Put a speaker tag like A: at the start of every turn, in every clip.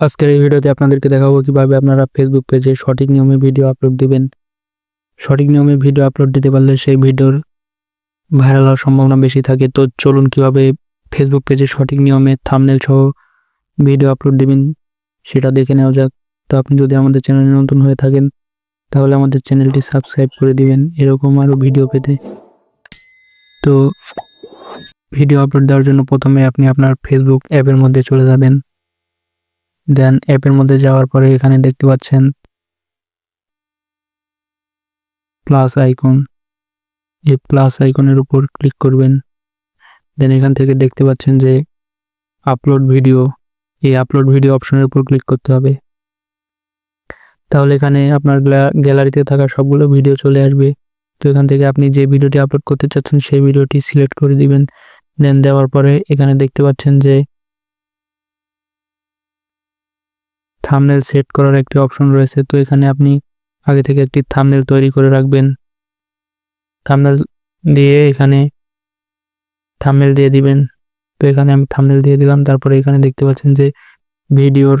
A: আজকের এই ভিডিওতে আপনাদেরকে দেখাবো কীভাবে আপনারা ফেসবুক পেজে সঠিক নিয়মে ভিডিও আপলোড দিবেন। সঠিক নিয়মে ভিডিও আপলোড দিতে পারলে সেই ভিডিওর ভাইরাল হওয়ার সম্ভাবনা বেশি থাকে। তো চলুন কীভাবে ফেসবুক পেজে সঠিক নিয়মে থামনেল সহ ভিডিও আপলোড দিবেন সেটা দেখে নেওয়া যাক। তো আপনি যদি আমাদের চ্যানেলে নতুন হয়ে থাকেন, তাহলে আমাদের চ্যানেলটি সাবস্ক্রাইব করে দিবেন। এরকম আরও ভিডিও পেতে। তো ভিডিও আপলোড দেওয়ার জন্য প্রথমে আপনি আপনার ফেসবুক অ্যাপের মধ্যে চলে যাবেন। দেন অ্যাপের মধ্যে যাওয়ার পরে এখানে দেখতে পাচ্ছেন প্লাস আইকন এই প্লাস আইকনের উপর ক্লিক করবেন। দেন এখান থেকে দেখতে পাচ্ছেন যে আপলোড ভিডিও এই আপলোড ভিডিও অপশনের উপর ক্লিক করতে হবে। তাহলে এখানে আপনার গ্যালারিতে থাকা সবগুলো ভিডিও চলে আসবে। তো এখান থেকে আপনি যে ভিডিওটি আপলোড করতে চাচ্ছেন, সেই ভিডিওটি সিলেক্ট করে দিবেন। দেন দেওয়ার পরে এখানে দেখতে পাচ্ছেন যে থামনেল সেট করার একটি অপশন রয়েছে। তো এখানে আপনি আগে থেকে একটি থামনেল তৈরি করে রাখবেন। থামনেল দিয়ে এখানে থামনেল দিয়ে দিবেন। তো এখানে আমি থামনেল দিয়ে দিলাম। তারপরে এখানে দেখতে পাচ্ছেন যে ভিডিওর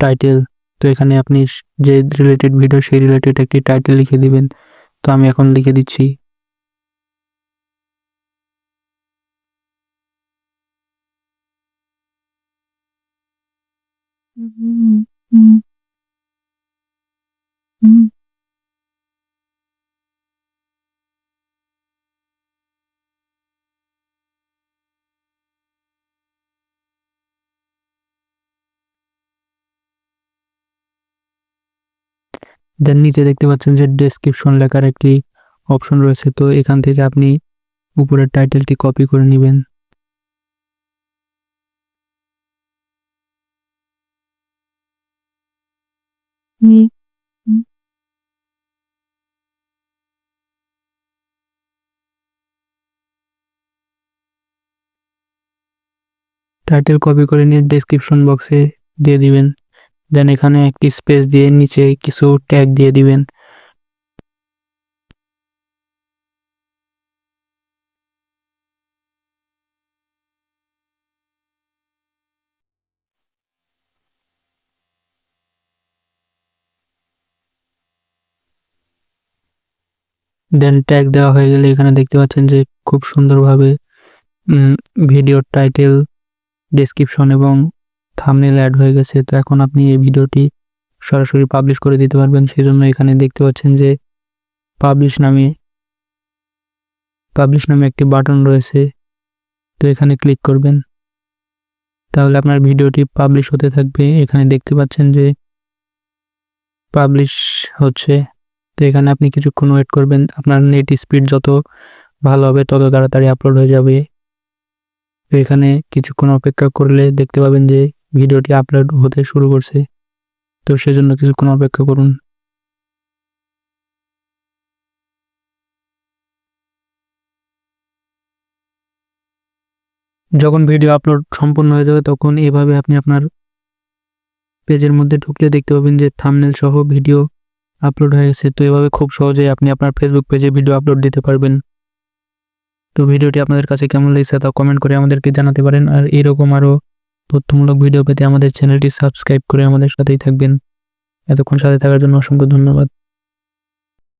A: টাইটেল তো এখানে আপনি যে রিলেটেড ভিডিও সেই রিলেটেড একটি টাইটেল লিখে দিবেন। তো আমি এখন লিখে দিচ্ছি দেন নিচে দেখতে পাচ্ছেন যে ডেসক্রিপশন লেখার একটি অপশন রয়েছে। তো এখান থেকে আপনি উপরের টাইটেলটি কপি করে নেবেন। টাইটেল কপি করে নিয়ে ডেসক্রিপশন বক্সে দিয়ে দিবেন। দেন এখানে একটি স্পেস দিয়ে নিচে কিছু ট্যাগ দিয়ে দিবেন। দেন ট্যাগ দেওয়া হয়ে গেলে এখানে দেখতে পাচ্ছেন যে খুব সুন্দরভাবে ভিডিওর টাইটেল ডেসক্রিপশন এবং থামনেল অ্যাড হয়ে গেছে। তো এখন আপনি এই ভিডিওটি সরাসরি পাবলিশ করে দিতে পারবেন। সেই জন্য এখানে দেখতে পাচ্ছেন যে পাবলিশ নামে পাবলিশ নামে একটি বাটন রয়েছে। তো এখানে ক্লিক করবেন। তাহলে আপনার ভিডিওটি পাবলিশ হতে থাকবে। এখানে দেখতে পাচ্ছেন যে পাবলিশ হচ্ছে। তো এখানে আপনি কিছুক্ষণ ওয়েট করবেন। আপনার নেট স্পিড যত ভালো হবে, তত তাড়াতাড়ি আপলোড হয়ে যাবে। তো এখানে কিছুক্ষণ অপেক্ষা করলে দেখতে পাবেন যে ভিডিওটি আপলোড হতে শুরু করছে। তো সেজন্য কিছুক্ষণ অপেক্ষা করুন। যখন ভিডিও আপলোড সম্পূর্ণ হয়ে যাবে, তখন এভাবে আপনি আপনার পেজের মধ্যে ঢুকলে দেখতে পাবেন যে থামনেল সহ ভিডিও আপলোড হয়ে গেছে। তো এভাবে খুব সহজেই আপনি আপনার ফেসবুক পেজে ভিডিও আপলোড দিতে পারবেন। তো ভিডিওটি আপনাদের কাছে কেমন লেগেছে তা কমেন্ট করে আমাদেরকে জানাতে পারেন। আর এরকম আরও তথ্যমূলক ভিডিও পেতে আমাদের চ্যানেলটি সাবস্ক্রাইব করে আমাদের সাথেই থাকবেন। এতক্ষণ সাথে থাকার জন্য অসংখ্য ধন্যবাদ।